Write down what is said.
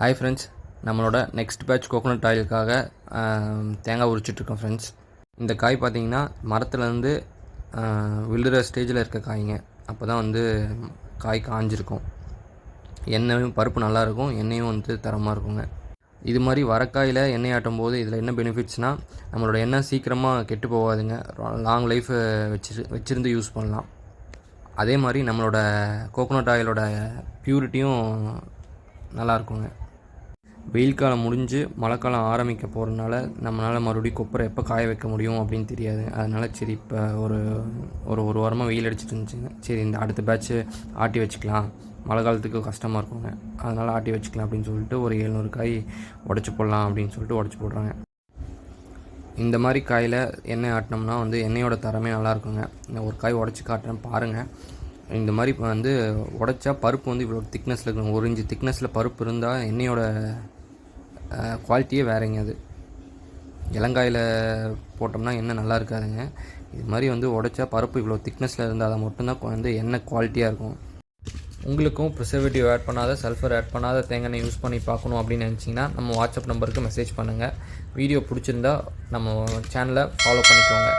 Hi friends நம்மளோட next batch coconut ஆயிலுக்காக தேங்காய் உரிச்சிட்ருக்கோம் ஃப்ரெண்ட்ஸ் இந்த காய் பார்த்தீங்கன்னா மரத்துலேருந்து விழுற ஸ்டேஜில் இருக்க காய்ங்க. அப்போ தான் வந்து காய் காஞ்சிருக்கும். எண்ணெயும் பருப்பு நல்லாயிருக்கும். எண்ணெயும் வந்து தரமாக இருக்குங்க. இது மாதிரி வரக்காயில் எண்ணெய் ஆட்டும் போது இதில் என்ன பெனிஃபிட்ஸ்னால் நம்மளோட எண்ணெய் சீக்கிரமாக கெட்டு போகாதுங்க. லாங் லைஃப் வச்சு வச்சுருந்து யூஸ் பண்ணலாம். அதே மாதிரி நம்மளோட கோகோனட் ஆயிலோட ப்யூரிட்டியும் நல்லாயிருக்குங்க. வெயில் காலம் முடிஞ்சு மழை காலம் ஆரம்பிக்க போகிறதுனால நம்மளால் மறுபடியும் கொப்பரை எப்போ காய வைக்க முடியும் அப்படின்னு தெரியாது. அதனால் சரி இப்போ ஒரு ஒரு ஒரு வாரமாக வெயில் அடிச்சிட்டு இருந்துச்சுங்க. சரி இந்த அடுத்த பேட்ச்சு ஆட்டி வச்சுக்கலாம். மழை காலத்துக்கு கஷ்டமாக இருக்குங்க. அதனால் ஆட்டி வச்சுக்கலாம் அப்படின்னு சொல்லிட்டு ஒரு எழுநூறு காய் உடச்சி போடலாம் அப்படின்னு சொல்லிட்டு உடச்சி போடுறாங்க. இந்த மாதிரி காயில் எண்ணெய் ஆட்டினோம்னா வந்து எண்ணெயோட தரமே நல்லா இருக்குங்க. நான் ஒரு காய் உடச்சி காட்டுறேன் பாருங்கள் இந்த மாதிரி இப்போ வந்து உடச்சா பருப்பு வந்து இவ்வளோ திக்னஸில் இருக்கணும். ஒரு இன்ச்சு திக்னஸில் பருப்பு இருந்தால் எண்ணெயோட குவாலிட்டியே வேறங்க அது. இலங்காயில் போட்டோம்னா எண்ணெய் நல்லா இருக்காதுங்க. இது மாதிரி வந்து உடைச்சா பருப்பு இவ்வளோ திக்னஸில் இருந்தால் அதை மட்டும்தான் வந்து எண்ணெய் குவாலிட்டியாக இருக்கும். உங்களுக்கும் ப்ரிசர்வேட்டிவ் ஆட் பண்ணாத சல்ஃபர் ஆட் பண்ணாத தேங்காய் எண்ணெய் யூஸ் பண்ணி பார்க்கணும் அப்படின்னு நினச்சிங்கன்னா நம்ம வாட்ஸ்அப் நம்பருக்கு மெசேஜ் பண்ணுங்கள் வீடியோ பிடிச்சிருந்தா நம்ம சேனலை ஃபாலோ பண்ணிக்கோங்க.